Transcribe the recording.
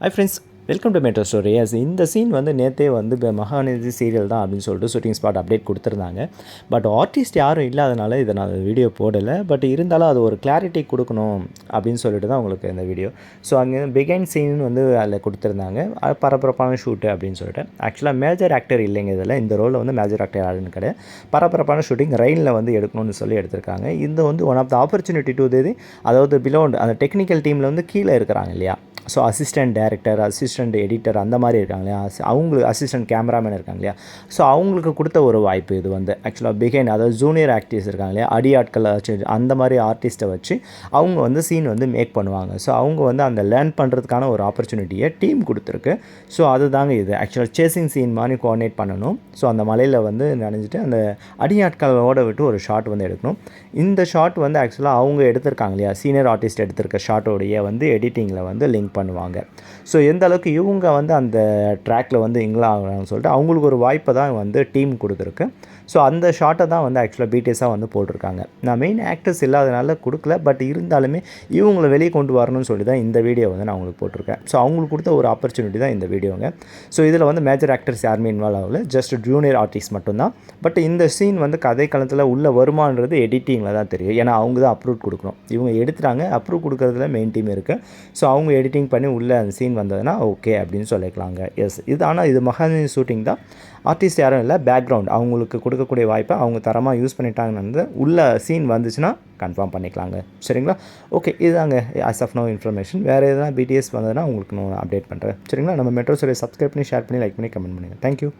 Hi friends welcome to metro stories இந்த scene வந்து நேற்றே வந்து இப்போ மகாநதி சீரியல் தான் அப்படின்னு சொல்லிட்டு ஷூட்டிங் ஸ்பாட் அப்டேட் கொடுத்துருந்தாங்க. பட் ஆர்டிஸ்ட் யாரும் இல்லாதனால இதை நான் வீடியோ போடலை. பட் இருந்தாலும் அது ஒரு கிளாரிட்டி கொடுக்கணும் அப்படின்னு சொல்லிட்டு தான் உங்களுக்கு இந்த வீடியோ ஸோ அங்கே பிகைன் சீன் வந்து அதில் கொடுத்துருந்தாங்க. அது பரபரப்பான ஷூட்டு அப்படின்னு சொல்லிட்டு. ஆக்சுவலாக மேஜர் ஆக்டர் இல்லைங்க இதில். இந்த ரோலில் வந்து மேஜர் ஆக்டர் யாருன்னு கிடையாது. பரபரப்பான ஷூட்டிங் ரயிலில் வந்து எடுக்கணும்னு சொல்லி எடுத்திருக்காங்க. இது வந்து one of the opportunity to இது அதாவது பிலோண்ட் அந்த டெக்னிக்கல் டீமில் வந்து கீழே இருக்கிறாங்க இல்லையா? So assistant director assistant editor அந்த மாதிரி இருக்காங்க இல்லையா? அவங்களுக்கு அசிஸ்டன்ட் கேமராமேன் இருக்காங்க இல்லையா? ஸோ அவங்களுக்கு கொடுத்த ஒரு வாய்ப்பு இது வந்து. ஆக்சுவலாக பிகைன் அதாவது ஜூனியர் ஆக்டிவ்ஸ் இருக்காங்க இல்லையா? அடி ஆட்களை வச்சு அந்த மாதிரி ஆர்டிஸ்ட்டை வச்சு அவங்க வந்து சீன் வந்து மேக் பண்ணுவாங்க. ஸோ அவங்க வந்து அந்த லேர்ன் பண்ணுறதுக்கான ஒரு ஆப்பர்ச்சுனிட்டியை டீம் கொடுத்துருக்கு. ஸோ அதுதாங்க இது. ஆக்சுவலாக சேசிங் சீன் மாதிரி கோஆர்டினேட் பண்ணணும். ஸோ அந்த மலையில் வந்து நினைஞ்சிட்டு அந்த அடியாட்களோட விட்டு ஒரு ஷாட் வந்து எடுக்கணும். இந்த ஷாட் வந்து ஆக்சுவலாக அவங்க எடுத்திருக்காங்க இல்லையா? சீனியர் ஆர்டிஸ்ட் எடுத்திருக்க ஷாட்டோடைய வந்து எடிட்டிங்கில் வந்து லிங்க் பண்ணுவாங்க. ஸோ எந்த அளவுக்கு இவங்க வந்து அந்த ட்ராக்கில் வந்து இங்கிலா ஆகுறாங்கன்னு சொல்லிட்டு அவங்களுக்கு ஒரு வாய்ப்பை தான் வந்து டீம் கொடுத்துருக்கு. ஸோ அந்த ஷார்ட்டை தான் வந்து ஆக்சுவலாக பிடிஎஸாக வந்து போட்டிருக்காங்க. நான் மெயின் ஆக்டர்ஸ் இல்லாதனால கொடுக்கல பட் இருந்தாலுமே இவங்களை வெளியே கொண்டு வரணும்னு சொல்லி தான் இந்த வீடியோ வந்து நான் அவங்களுக்கு போட்டிருக்கேன். ஸோ அவங்களுக்கு கொடுத்த ஒரு ஆப்பர்ச்சுனிட்டி தான் இந்த வீடியோங்க ஸோ இதில் வந்து மேஜர் ஆக்டர்ஸ் யாருமே இன்வால்வ் ஆகல. ஜஸ்ட் ஜூனியர் ஆர்டிஸ்ட் மட்டும்தான். பட் இந்த சீன் வந்து கதை களத்தில் உள்ள வருமானது எடிட்டிங்கில் தான் தெரியும். ஏன்னா அவங்க தான் அப்ரூவ் கொடுக்கணும். இவங்க எடுத்துட்டாங்க அப்ரூவ் கொடுக்குறதுல மெயின் டீம் இருக்குது ஸோ அவங்க எடிட்டிங் பண்ணி உள்ளே அந்த சீன் வந்ததுன்னா ஓகே அப்படின்னு சொல்லிக்கலாங்க. எஸ் இது ஆனால் இது மகாநதி ஷூட்டிங் தான். ஆர்டிஸ்ட் யாரும் இல்லை. பேக்ரவுண்ட் அவங்களுக்கு கொடுக்கக்கூடிய வாய்ப்பை அவங்க தரமாக யூஸ் பண்ணிட்டாங்கன்னு வந்து உள்ள சீன் வந்துச்சுன்னா கன்ஃபார்ம் பண்ணிக்கலாங்க. சரிங்களா? ஓகே இதுதாங்க. ஆஸ் ஆஃப் நோ இன்ஃபர்மேஷன் வேறு எதனா பிடிஎஸ் வந்ததுன்னா உங்களுக்கு நான் அப்டேட் பண்ணுறேன் சரிங்களா? நம்ம மெட்ரோ சரி சப்ஸ்கிரைப் பண்ணி ஷேர் பண்ணி லைக் பண்ணி கமெண்ட் பண்ணுங்கள் தேங்க்யூ